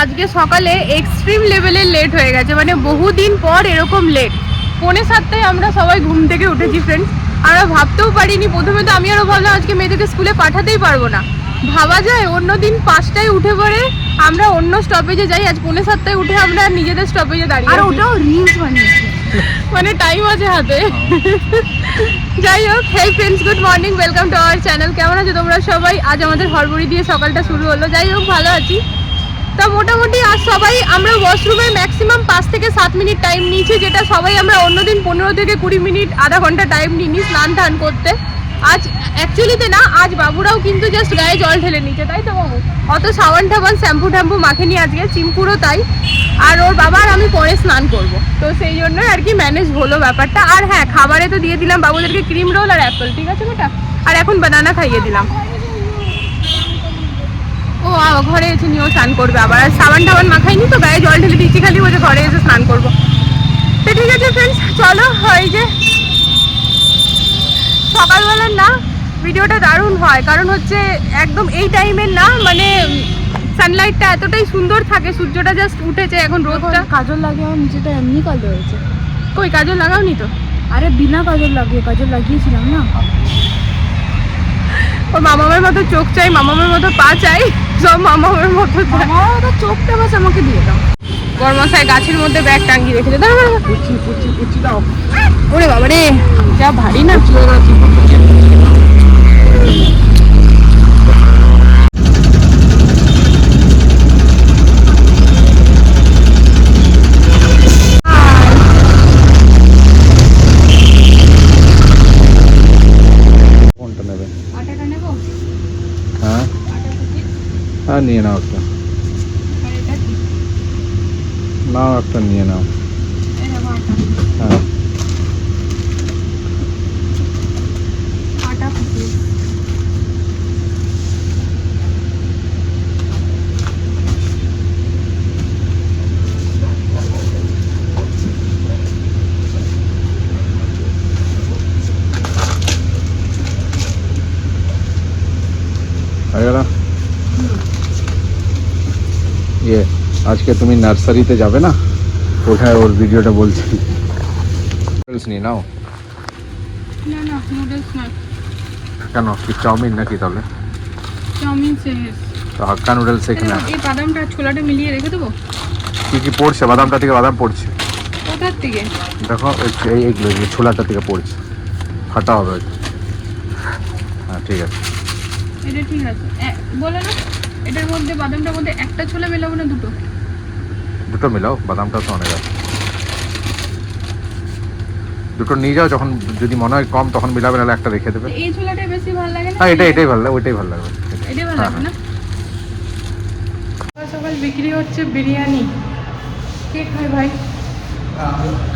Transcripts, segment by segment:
আজকে সকালে এক্সট্রিম লেভেলের লেট হয়ে গেছে মানে বহুদিন পর এরকম লেট পৌনে সাতটায় আমরা সবাই ঘুম থেকে উঠেছি ফ্রেন্ডস আমরা ভাবতেও পারিনি প্রথমে তো আমি আরও ভাবলাম আজকে মেয়েদেরকে স্কুলে পাঠাতেই পারব না। ভাবা যায় অন্য দিন পাঁচটায় উঠে পড়ে আমরা অন্য স্টপেজে যাই আজ পৌনে সাতটায় উঠে আমরা নিজেদের স্টপেজে দাঁড়িয়ে আর। ওটাও রিলস বানিয়েছে। মানে টাইম আছে হাতে। যাই হোক hey friends good morning welcome to our channel কেমন আছো তোমরা সবাই? আজ আমাদের হরবড়ি দিয়ে সকালটা শুরু হলো। যাই হোক ভালো আছি। তা মোটামুটি আর সবাই আমরা ওয়াশরুমে ম্যাক্সিমাম পাঁচ থেকে সাত মিনিট টাইম নিয়েছি, যেটা সবাই আমরা অন্যদিন পনেরো থেকে কুড়ি মিনিট আধা ঘণ্টা টাইম নিইনি স্নান টান করতে। আজ অ্যাকচুয়ালিতে না, আজ বাবুরাও কিন্তু জাস্ট গায়ে জল ঢেলে নিচ্ছে তাই তো বাবু? অত সাবান টাবান শ্যাম্পু ট্যাম্পু মাখেনি আজকে চিম্পুরও তাই। আর ওর বাবা আর আমি পরে স্নান করব। তো সেই জন্য আর কি ম্যানেজ হলো ব্যাপারটা। আর হ্যাঁ খাবারে তো দিয়ে দিলাম বাবুদেরকে ক্রিম রোল আর অ্যাপেল ঠিক আছে বেটা? আর এখন বানানা খাইয়ে দিলাম। ও ঘরে এসে নিয়েও স্নান করবে আবার। আর সাবান টাবান মাখাইনি তো গায়ে জল ঢেলে দিচ্ছি খালি বলছে ঘরে এসে স্নান করব। তো ঠিক আছে ফ্রেন্ডস চলো এই যে সকালবেলার না ভিডিওটা দারুণ হয়। কারণ হচ্ছে একদম এই টাইমের না মানে সানলাইটটা এতটাই সুন্দর থাকে সূর্যটা জাস্ট উঠেছে এখন রোদটা। কাজল লাগিয়ে আমার নিচেটা এমনি কালো হয়েছে। কই কাজল লাগাওনি তো? আরে বিনা কাজল লাগিয়ে কাজল লাগিয়েছিলাম না। ওর মামামের মতো চোখ চাই মামামের মতো পা চাই। সব মামামের মতো। চোখটা বাস আমাকে দিয়ে দাও। বর্মাশায় গাছের মধ্যে ব্যাগ টাঙ্গিয়ে রেখেছে দাঁড়া। পুচি পুচি পুচি দাও। ওরে বাবা রে যা ভারী না। হ্যাঁ নিয়ে নাও একটা আর এটা কি নাও একটা নিয়ে নাও এই নেব আটা হ্যাঁ আটা কুচি হয়ে গেল ইয়ে আজকে তুমি নার্সারিতে যাবে না? কোথায় ওর ভিডিওটা বলছি? নুডলস নিয়ে নাও। না না নুডলস না। কেন কি চাউমিন নাকি তাহলে? চাউমিন শেষ তো হাক্কা নুডলস এখানে এই বাদামটা ছোলাটা মিলিয়ে রেখে দেবো? কি কি পড়ছে? বাদামটা থেকে বাদাম পড়ছে? কোথার থেকে? দেখো এই- এই এইগুলো ছোলাটা থেকে পড়ছে। ফাটা হবে। হ্যাঁ ঠিক আছে। এটা ঠিক আছে। বলে না? এটার মধ্যে বাদামটার মধ্যে একটা ছোলা মেলাবো না দুটো? দুটো মিলাও বাদামটা তো অনেক আছে। দুটো নিয়ে যাও যখন যদি মনে হয় কম তখন মিলাবে নাহলে একটা রেখে দেবে। এই ছোলাটাই বেশি ভালো লাগে না? হ্যাঁ এটাই এটাই ভালো লাগে ওইটাই ভালো লাগবে এটাই ভালো হ্যাঁ, লাগে না? সকাল সকাল বিক্রি হচ্ছে বিরিয়ানি। কে খায় ভাই?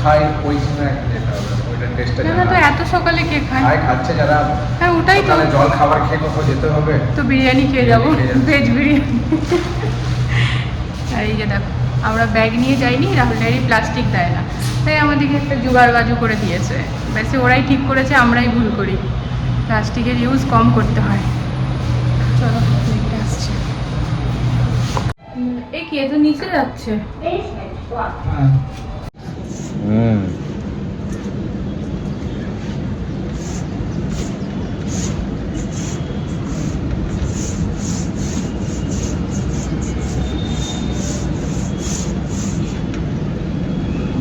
খাই ওই সময় ওইটা টেস্টটা না না তো এত সকালে কে খায়? খাই খাচ্ছে যারা। হ্যাঁ ওটাই তো। সকালে জল খাবার খেয়ে কোথাও যেতে হবে? তো বিরিয়ানি খেয়ে যাব খেয়ে। ভেজ বিরিয়ানি। আর এই যে দেখো আমরা ব্যাগ নিয়ে যাইনি রাহুল ডায়েরি প্লাস্টিক দেয় না। তাই আমাদেরকে একটা জোগাড় বাজু করে দিয়েছে। বেশি ওরাই ঠিক করেছে আমরাই ভুল করি। প্লাস্টিকের ইউজ কম করতে হয়। চলো দেখতে আসছে। উম, এ কি এ তো নিচে যাচ্ছে। হুম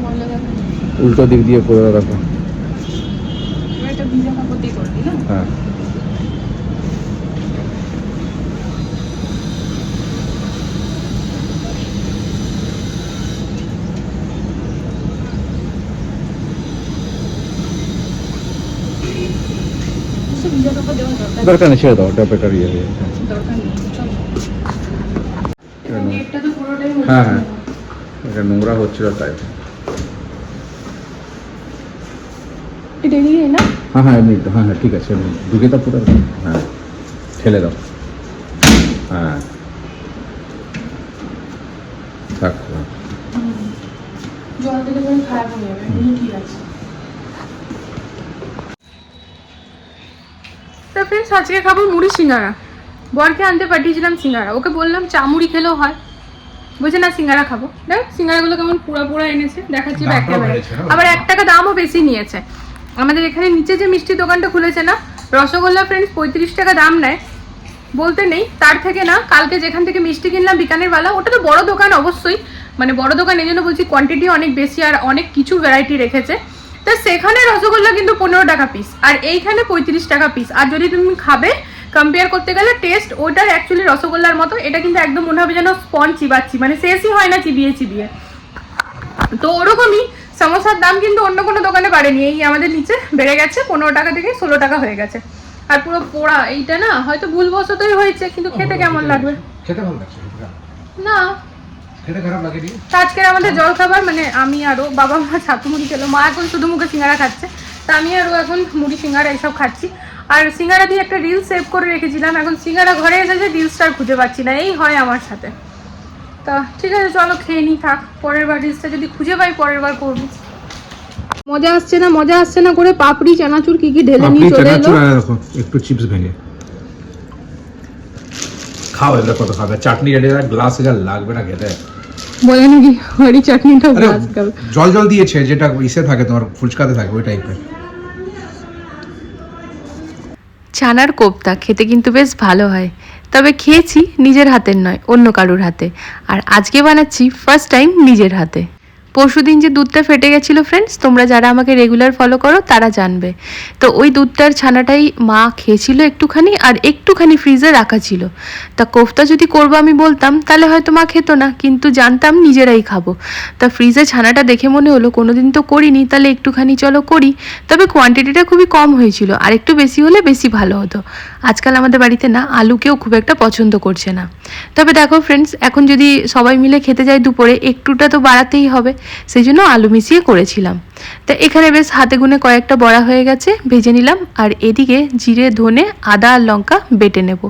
বলো দেখো উল্টো দিক দিয়ে করে রাখো এবার এটা ভিজা কাপড় করবি না হ্যাঁ কিছু ভিজা কাপড় দেওয়ার দরকার দরকার নেই ছেড়ে দাও ওটা বেটার ইয়ে হয়ে যাবে। দরকার নেই চলো কেন? নেটটা তো পুরোটাই হ্যাঁ হ্যাঁ এটা নোংরা হচ্ছিল তাই এটা নিয়ে না? হ্যাঁ হ্যাঁ এমনি তো, হ্যাঁ হ্যাঁ ঠিক আছে এমনি ঢুকে দাও পুরো হ্যাঁ ঠেলে দাও। হ্যাঁ। থাক থাক। জল দিলে খারাপ হয়ে যাবে ঠিক আছে। তা ফ্রেন্ডস আজকে খাব মুড়ি সিঙ্গারা। বরকে আনতে পাঠিয়েছিলাম সিঙ্গারা। ওকে বললাম চা মুড়ি খেলেও হয়। বলছে না সিঙ্গারা খাব। দেখ সিঙ্গারাগুলো কেমন পুরা পুরা এনেছে দেখাচ্ছি? আবার এক টাকা দামও বেশি নিয়েছে। আমাদের এখানে নিচে যে মিষ্টি দোকানটা খুলেছে না, রসগোল্লা ফ্রেন্ডস পঁয়ত্রিশ টাকা দাম নেয়। বলতে নেই, তার থেকে না, কালকে যেখান থেকে মিষ্টি কিনলাম বিকানের বেলা, ওটা তো বড় দোকান অবশ্যই মানে বড় দোকান এই জন্য বলছি কোয়ান্টিটি অনেক বেশি আর অনেক কিছু ভ্যারাইটি রেখেছে। তা সেখানে রসগোল্লা কিন্তু পনেরো টাকা পিস আর এইখানে পঁয়ত্রিশ টাকা পিস আর যদি তুমি খাবে কম্পেয়ার করতে গেলে টেস্ট ওটার অ্যাকচুয়ালি রসগোল্লার মতো, এটা কিন্তু একদম মনে হবে যেন স্পঞ্জ চিবাচ্ছি মানে শেষই হয় না চিবিয়ে চিবিয়ে। তো ওরকমই সমোসার দাম কিন্তু অন্য কোনো দোকানে বাড়েনি। এই আমাদের নিচে বেড়ে গেছে পনেরো টাকা থেকে ষোলো টাকা হয়ে গেছে। আর পুরো পোড়া এইটা না হয়তো ভুলবশতই হয়েছে কিন্তু খেতে কেমন লাগবে? খেতে ভালো লাগছে না। খেতে খারাপ লাগেনি? আজকে আমাদের জল খাবার মানে আমি আরও বাবা মা ছাতু মুড়ি খেলো। মা এখন শুধু মুখে সিঙ্গারা খাচ্ছে। তা আমি আরও এখন মুড়ি সিঙ্গারা এইসব খাচ্ছি। আর সিঙ্গারা দিয়ে একটা রিলস সেভ করে রেখেছিলাম। এখন সিঙ্গারা ঘরে এসেছে রিলসটা খুঁজে পাচ্ছি না। এই হয় আমার সাথে। তা ঠিক আছে চলো খেয়ে নিই থাক পরের বার রিলসটা যদি খুঁজে পাই পরের বার করব। মজা আসছে না মজা আসছে না করে পাপড়ি চানাচুর কি কি ঢেলে নিয়ে চলে এলো? একটু চিপস ভেঙে। খাও এগুলো কত খাবে? চাটনি এটা গ্লাস যা লাগবে না খেতে। বলে নাকি হরি চাটনিটা ভাজ খাবে জল জল দিয়েছে যেটা ইসে থাকে তোমার ফুচকাতে থাকে ওই টাইপের ছানার কোপ্তা খেতে কিন্তু বেশ ভালো হয়। তবে খেয়েছি নিজের হাতের নয়, অন্য কারুর হাতে। আর আজকে বানাচ্ছি ফার্স্ট টাইম নিজের হাতে। পরশুদিন যে দুধটা ফেটে গেছিল ফ্রেন্ডস তোমরা যারা আমাকে রেগুলার ফলো করো, তারা জানবে। তো ওই দুধটার ছানাটাই মা খেয়েছিল একটুখানি আর একটুখানি ফ্রিজে রাখা ছিল। তা কোফতা যদি করব আমি বলতাম, তাহলে হয়তো মা খেত না, কিন্তু জানতাম নিজেরাই খাব। তা ফ্রিজে ছানাটা দেখে মনে হলো, কোনোদিন তো করিনি, তাহলে একটুখানি চলো করি। তবে কোয়ান্টিটিটা খুবই কম হয়েছিল, আর একটু বেশি হলে বেশি ভালো হতো। আজকাল আমাদের বাড়িতে না, আলুকেও খুব একটা পছন্দ করছে না। তবে দেখো ফ্রেন্ডস এখন যদি সবাই মিলে খেতে যাই দুপুরে, একটুটা তো বাড়াতেই হবে। সেই জন্য আলু মিশিয়ে করেছিলাম। তা এখানে বেশ হাতে গুনে কয়েকটা বড়া হয়ে গেছে, ভেজে নিলাম আর এদিকে জিরে, ধনে, আদা আর লঙ্কা বেটে নেব।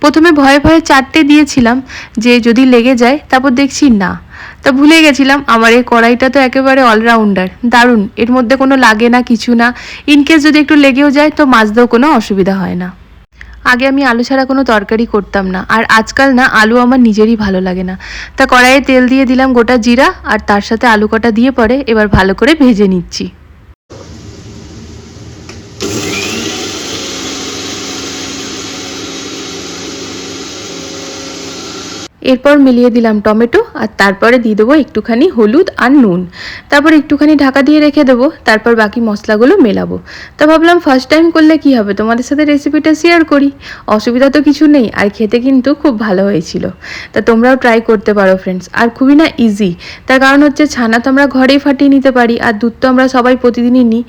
প্রথমে ভয়ে ভয়ে চারটে দিয়েছিলাম যে যদি লেগে যায় তারপর দেখছি না। তা ভুলে গেছিলাম, আমার এই কড়াইটা তো একেবারে অলরাউন্ডার দারুণ, এর মধ্যে কোনো লাগে না, কিছু না। ইনকেস যদি একটু লেগেও যায় তো মাজতেও কোনো অসুবিধা হয় না। আগে আমি আলু ছাড়া কোনো তরকারি করতাম না। আর আজকাল না, আলু আমার নিজেরই ভালো লাগে না। তা কড়াইয়ে তেল দিয়ে দিলাম গোটা জিরা, আর তার সাথে আলু কটা দিয়ে পরে এবার ভালো করে ভেজে নিচ্ছি। এরপর মিলিয়ে দিলাম টমেটো, আর তারপরে দিয়ে দেবো একটুখানি হলুদ আর নুন। তারপর একটুখানি ঢাকা দিয়ে রেখে দেবো, তারপর বাকি মশলাগুলো মেলাবো। তা ভাবলাম ফার্স্ট টাইম করলে কি হবে? তোমাদের সাথে রেসিপিটা শেয়ার করি। অসুবিধা তো কিছু নেই, আর খেতে কিন্তু খুব ভালো হয়েছিল। তা তোমরাও ট্রাই করতে পারো ফ্রেন্ডস আর খুবই না ইজি তার কারণ হচ্ছে ছানা তো আমরা ঘরেই ফাটিয়ে নিতে পারি, আর দুধ তো আমরা সবাই প্রতিদিনই নিই।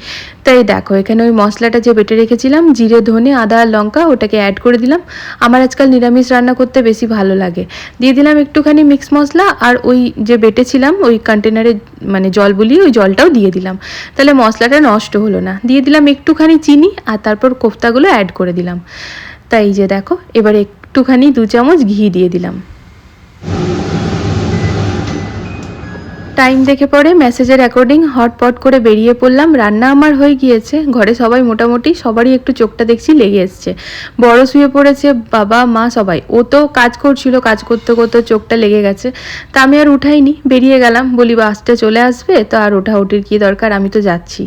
তাই দেখো, এখানে ওই মশলাটা যে বেটে রেখেছিলাম, জিরে, ধনে, আদা আর লঙ্কা, ওটাকে অ্যাড করে দিলাম। আমার আজকাল নিরামিষ রান্না করতে বেশি ভালো লাগে। দিয়ে দিলাম একটুখানি মিক্স মশলা আর ওই যে বেটেছিলাম ওই কন্টেনারে মানে জল বুলিয়ে ওই জলটাও দিয়ে দিলাম। তাহলে মশলাটা নষ্ট হলো না। দিয়ে দিলাম একটুখানি চিনি আর তারপর কোফতাগুলো অ্যাড করে দিলাম। তাই যে দেখো, এবার একটুখানি দু চামচ ঘি দিয়ে দিলাম। টাইম দেখে পরে মেসেজের অ্যাকর্ডিং হটপট করে বেরিয়ে পড়লাম। রান্না আমার হয়ে গিয়েছে। ঘরে সবাই মোটামুটি সবারই একটু চোখটা দেখছি, লেগে এসছে। বড় শুয়ে পড়েছে বাবা, মা সবাই। ও তো কাজ করছিল, কাজ করতে করতে চোখটা লেগে গেছে। তা আমি আর উঠাইনি, বেরিয়ে গেলাম। বলি, বাসটা চলে আসবে? তো আর ওঠা উঠির কী দরকার? আমি তো যাচ্ছি।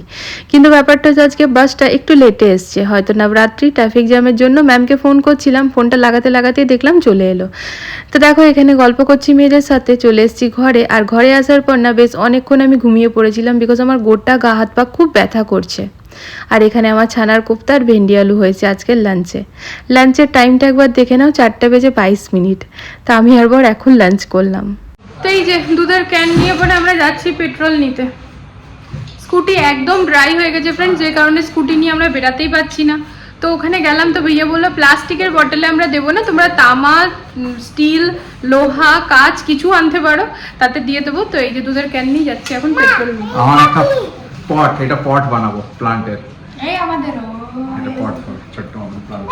কিন্তু ব্যাপারটা হচ্ছে আজকে বাসটা একটু লেটে এসছে। হয়তো নবরাত্রি ট্রাফিক জ্যামের জন্য ম্যামকে ফোন করছিলাম। ফোনটা লাগাতে লাগাতেই দেখলাম চলে এলো। তো দেখো, এখানে গল্প করছি মেয়েদের সাথে। চলে এসেছি ঘরে। আর ঘরে আসার পর না বেশ অনেকক্ষণ আমি ঘুমিয়ে পড়েছিলাম বিকজ আমার গোটা গা, হাত, পা খুব ব্যথা করছে। আর এখানে আমার ছানার কোপ্তা আর ভেন্ডি আলু হয়েছে আজকের লাঞ্চে লাঞ্চের টাইমটা একবার দেখে নাও, চারটে বেজে বাইশ মিনিট। তা আমি আর বর এখন লাঞ্চ করলাম। তো এই যে দুধের ক্যান নিয়ে পরে আমরা যাচ্ছি পেট্রোল নিতে। স্কুটি একদম ড্রাই হয়ে গেছে ফ্রেন্ড যে কারণে স্কুটি নিয়ে আমরা বেরাতেই পারছি না। তো ওখানে গেলাম তো ভাইয়া বলল প্লাস্টিকের বটলে আমরা দেবো না তোমরা তামা স্টিল লোহা কাঁচ কিছু আনতে পারো তাতে দিয়ে দেবো। তো এই যে দুধের ক্যান নিয়ে যাচ্ছি এখন পেট্রোল নিয়ে। আমার একটা পট এটা পট বানাবো প্লান্টের এই আমাদের এটা পট ছোট্ট প্লান্ট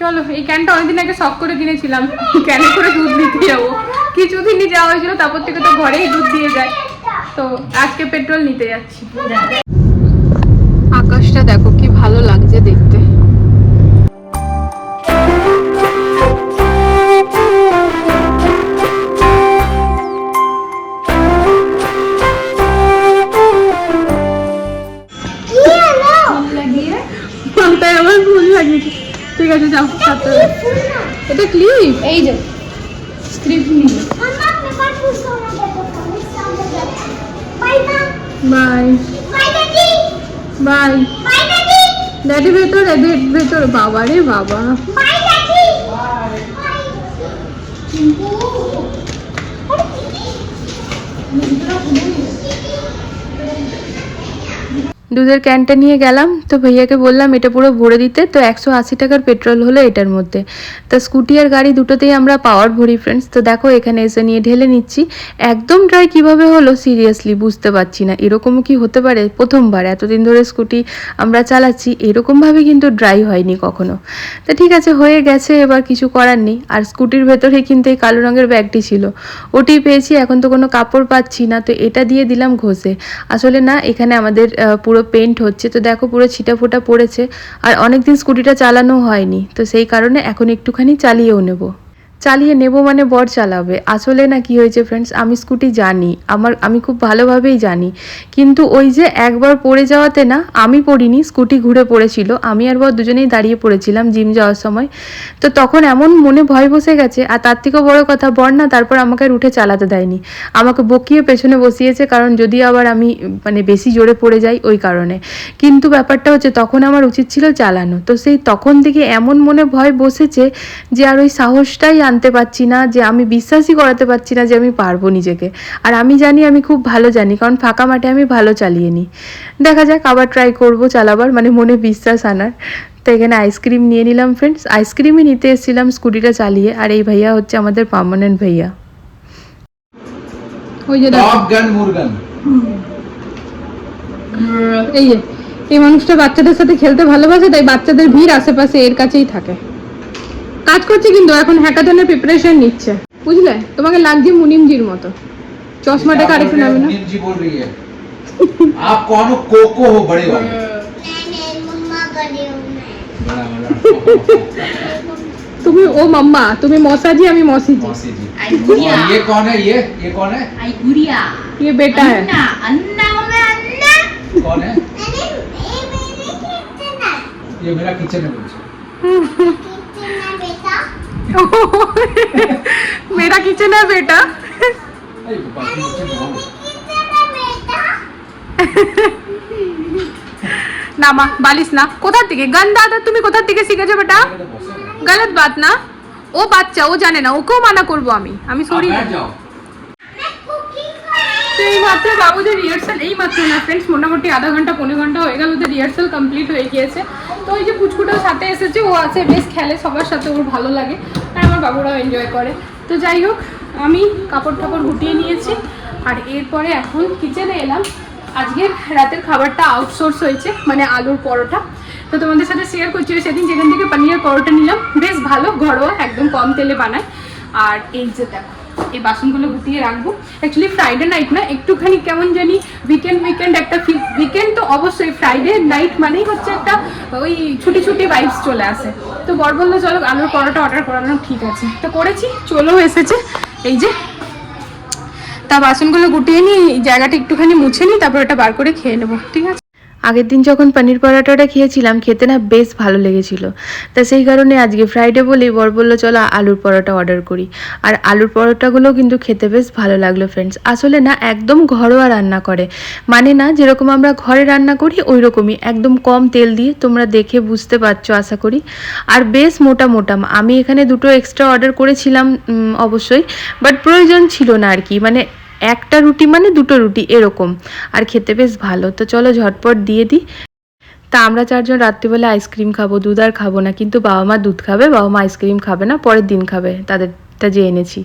চলো এই ক্যানটা অনেকদিন আগে শখ করে কিনেছিলাম। ক্যানে করে দুধ দিতে যাব। কিছুদিনই যাওয়া হয়েছিল তারপর থেকে তো ঘরেই দুধ দিয়ে যায়। তো আজকে পেট্রোল নিতে যাচ্ছি। আকাশটা দেখো কি ভালো লাগছে দেখতে। বাই ড্যাডি ভেতরে ভে- ভেতরে বাবা রে বাবা দুধের ক্যানটা নিয়ে গেলাম, তো ভাইয়াকে বললাম, এটা পুরো ভরে দিতে। তো একশো আশি টাকার পেট্রোল হলো এটার মধ্যে। তা স্কুটি আর গাড়ি দুটোতেই আমরা পাওয়ার ভরি ফ্রেন্ডস তো দেখো, এখানে এসে নিয়ে ঢেলে নিচ্ছি। একদম ড্রাই কীভাবে হলো সিরিয়াসলি বুঝতে পারছি না। এরকমও কি হতে পারে? প্রথমবার এতদিন ধরে স্কুটি আমরা চালাচ্ছি, এরকমভাবে কিন্তু ড্রাই হয়নি কখনো। তা ঠিক আছে, হয়ে গেছে, এবার কিছু করার নেই। আর স্কুটির ভেতরে কিন্তু এই কালো রঙের ব্যাগটি ছিল। ওটি পেয়েছি, এখন তো কোনো কাপড় পাচ্ছি না। তো এটা দিয়ে দিলাম ঘষে। আসলে না, এখানে আমাদের পুরো পেন্ট হচ্ছে, তো দেখো পুরো ছিটা ফোটা পড়েছে। আর অনেকদিন স্কুটিটা চালানো হয়নি, তো সেই কারণে এখন একটুখানি চালিয়েও নেব। চালিয়ে নেব মানে বর চালাবে। আসলে না কি হয়েছে ফ্রেন্ডস আমি স্কুটি জানি, আমার, আমি খুব ভালোভাবেই জানি। কিন্তু ওই যে একবার পড়ে যাওয়াতে না, আমি পড়িনি স্কুটি ঘুরে পড়েছিল, আমি আর বর দুজনেই দাঁড়িয়ে পড়েছিলাম জিম যাওয়ার সময়। তো তখন এমন মনে ভয় বসে গেছে, আর তার থেকেও বড় কথা, বর না তারপর আমাকে আর উঠে চালাতে দেয়নি। আমাকে বকিয়ে পেছনে বসিয়েছে, কারণ যদি আবার আমি মানে বেশি জোরে পড়ে যাই ওই কারণে। কিন্তু ব্যাপারটা হচ্ছে তখন আমার উচিত ছিল চালানো। তো সেই তখন থেকে এমন মনে ভয় বসেছে যে, আর ওই সাহসটাই আনতে পারছি না যে আমি বিশ্বাসই করাতে পারছি না যে আমি পারব নিজেকে। আর আমি জানি আমি খুব ভালো জানি কারণ ফাঁকা মাঠে আমি ভালো চালিয়ে নিই। দেখা যাক আবার ট্রাই করব চালাবার মানে মনে বিশ্বাস আনার। তো এখানে আইসক্রিম নিয়ে নিলাম ফ্রেন্ডস আইসক্রিমই নিতে এসেছিলাম স্কুটিটা চালিয়ে আর এই ভাইয়া হচ্ছে আমাদের পার্মানেন্ট ভাইয়া। ওই যে এই যে এই মানুষটা বাচ্চাদের সাথে খেলতে ভালোবাসে তাই বাচ্চাদের ভিড় আশেপাশে এর কাছেই থাকে। কাজ করছে কিন্তু এখন হ্যাকাথনের প্রিপারেশন নিচ্ছে বুঝলে তোমাকে লাগছে মুনিমজির মতো চশমাটা কারেক্ট নামে না मुनीम जी बोल रही है आप कौन हो कोको हो बड़े वाले बड़ा वाला তুমি ও মাম্মা তুমি মসাজি আমি মসিজি मौसी जी और ये कौन है ये ये कौन है আই গুড়িয়া ये बेटा है अन्ना अन्ना হবে अन्ना कौन है ये मेरा किचन है मुझे मेरा किचन है बेटा अरे बाकी किचन है না মা বালিশ না কোথা থেকে গন্ধা আদা তুমি কোথা থেকে শিখেছো বেটা গলত বাত না ও বাচ্চা ও জানে না ওকেও মানা করবো আমি আমি সরি आप बैठ जाओ তো এই মাত্র বাবুদের রিহার্সাল এই মাত্র না ফ্রেন্ডস মোটামুটি আধা ঘণ্টা, পনেরো ঘণ্টা হয়ে গেল, ওদের রিহার্সাল কমপ্লিট হয়ে গিয়েছে। তো ওই যে পুচকুটাও সাথে এসেছে, ও আছে, বেশ খেলে সবার সাথে, ওর ভালো লাগে আর আমার বাবুরাও এনজয় করে। তো যাই হোক, আমি কাপড় টাপড় গুটিয়ে নিয়েছি, আর এরপরে এখন কিচেনে এলাম। আজকে রাতের খাবারটা আউটসোর্স হয়েছে মানে আলুর পরোটা। তো তোমাদের সাথে শেয়ার করছি সেদিন যেখান থেকে পনিরের পরোটা নিলাম, বেশ ভালো, ঘরোয়া, একদম কম তেলে বানায়। আর এই যে দেখো এই বাসনগুলো গুটিয়ে রাখব। অ্যাকচুয়ালি ফ্রাইডে নাইট না, একটুখানি কেমন জানি উইকেন্ড উইকেন্ড একটা উইকেন্ড তো অবশ্যই ফ্রাইডে নাইট মানেই হচ্ছে একটা ওই ছুটি ছুটি ভাইবস চলে আসে। তো বর বলল, চলো আলুর পরোটা অর্ডার করানো ঠিক আছে। তো করেছি, চলেও এসেছে। এই যে, তা বাসনগুলো গুটিয়ে নিই জায়গাটা একটুখানি মুছে নিই, তারপর এটা বার করে খেয়ে নেব। ঠিক আছে? আগের দিন যখন পনির পরোটাটা খেয়েছিলাম, খেতে না বেশ ভালো লেগেছিল। তা সেই কারণে আজকে ফ্রাইডে বলেই বর বলল, চলো আলুর পরোটা অর্ডার করি। আর আলুর পরোটাগুলো কিন্তু খেতে বেশ ভালো লাগল ফ্রেন্ডস আসলে না, একদম ঘরোয়া রান্না করে। মানে না, যেরকম আমরা ঘরে রান্না করি ওই রকমই একদম কম তেল দিয়ে তোমরা দেখে বুঝতে পারছ, আশা করি। আর বেশ মোটা মোটা। আমি এখানে দুটো এক্সট্রা অর্ডার করেছিলাম অবশ্যই। বাট প্রয়োজন ছিল না আর কি। মানে একটা রুটি মানে দুটো রুটি, এরকম। আর খেতে বেশ ভালো। তো চলো ঝটপট দিয়ে দিই। তা আমরা চারজন রাত্রিবেলা আইসক্রিম খাব, দুধ আর খাব না, কিন্তু বাবা মা দুধ খাবে, বাবা মা আইসক্রিম খাবে না, পরের দিন খাবে তাদেরটা যে এনেছি।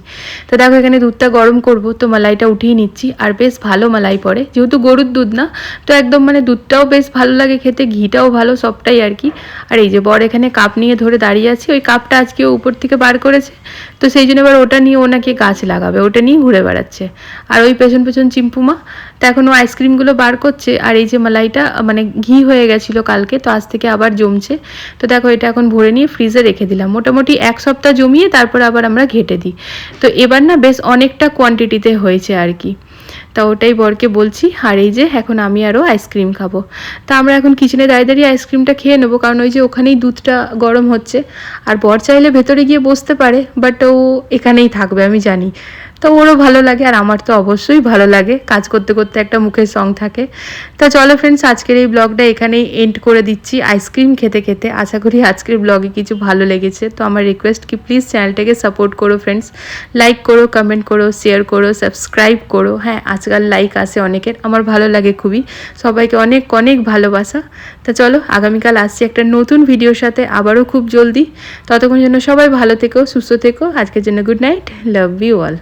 তো দেখো, এখানে দুধটা গরম করব, তো মালাইটা উঠিয়ে নিচ্ছি, আর বেশ ভালো মালাই পড়ে। যেহেতু গরুর দুধ না, তো একদম মানে দুধটাও বেশ ভালো লাগে খেতে, ঘিটাও ভালো, সবটাই আর কি। আর এই যে বর এখানে কাপ নিয়ে ধরে দাঁড়িয়ে আছে, ওই কাপটা আজকে উপর থেকে বার করেছে, তো সেই জন্য এবার ওটা নিয়ে ওনাকে গাছ লাগাবে, ওটা নিয়ে ঘুরে বেড়াচ্ছে। আর ওই পেছন পেছন চিম্পুমা তো এখন ও আইসক্রিমগুলো বার করছে, আর এই যে মালাইটা মানে ঘি হয়ে গেছিল কালকে, তো আজ থেকে আবার জমছে। তো দেখো এটা এখন ভরে নিয়ে ফ্রিজে রেখে দিলাম। মোটামুটি এক সপ্তাহ জমিয়ে তারপর আবার আমরা ঘেটে দিই। তো এবার না বেশ অনেকটা কোয়ান্টিটিতে হয়েছে আর কি। তা ওটাই বরকে বলছি, আর এই যে এখন আমি আরও আইসক্রিম খাব। তা আমরা এখন কিচেনে দাঁড়িয়ে দাঁড়িয়ে আইসক্রিমটা খেয়ে নেব, কারণ ওই যে ওখানেই দুধটা গরম হচ্ছে। আর বর চাইলে ভেতরে গিয়ে বসতে পারে বাট ও এখানেই থাকবে, আমি জানি। তো ওরও ভালো লাগে, আর আমার তো অবশ্যই ভালো লাগে, কাজ করতে করতে একটা মুখের সং থাকে। তা চলো ফ্রেন্ডস আজকের এই ব্লগটা এখানেই এন্ড করে দিচ্ছি, আইসক্রিম খেতে খেতে। আশা করি আজকের ব্লগে কিছু ভালো লেগেছে, তো আমার রিকোয়েস্ট কি প্লিজ চ্যানেলটাকে সাপোর্ট করো ফ্রেন্ডস লাইক করো কমেন্ট করো শেয়ার করো সাবস্ক্রাইব করো হ্যাঁ আজকাল লাইক আসে অনেকের, আমার ভালো লাগে খুবই। সবাইকে অনেক অনেক ভালোবাসা। তা চলো, আগামীকাল আসছি একটা নতুন ভিডিওর সাথে, আবারও খুব জলদি। ততক্ষণ জন্য সবাই ভালো থেকো, সুস্থ থেকো। আজকের জন্য good night love you all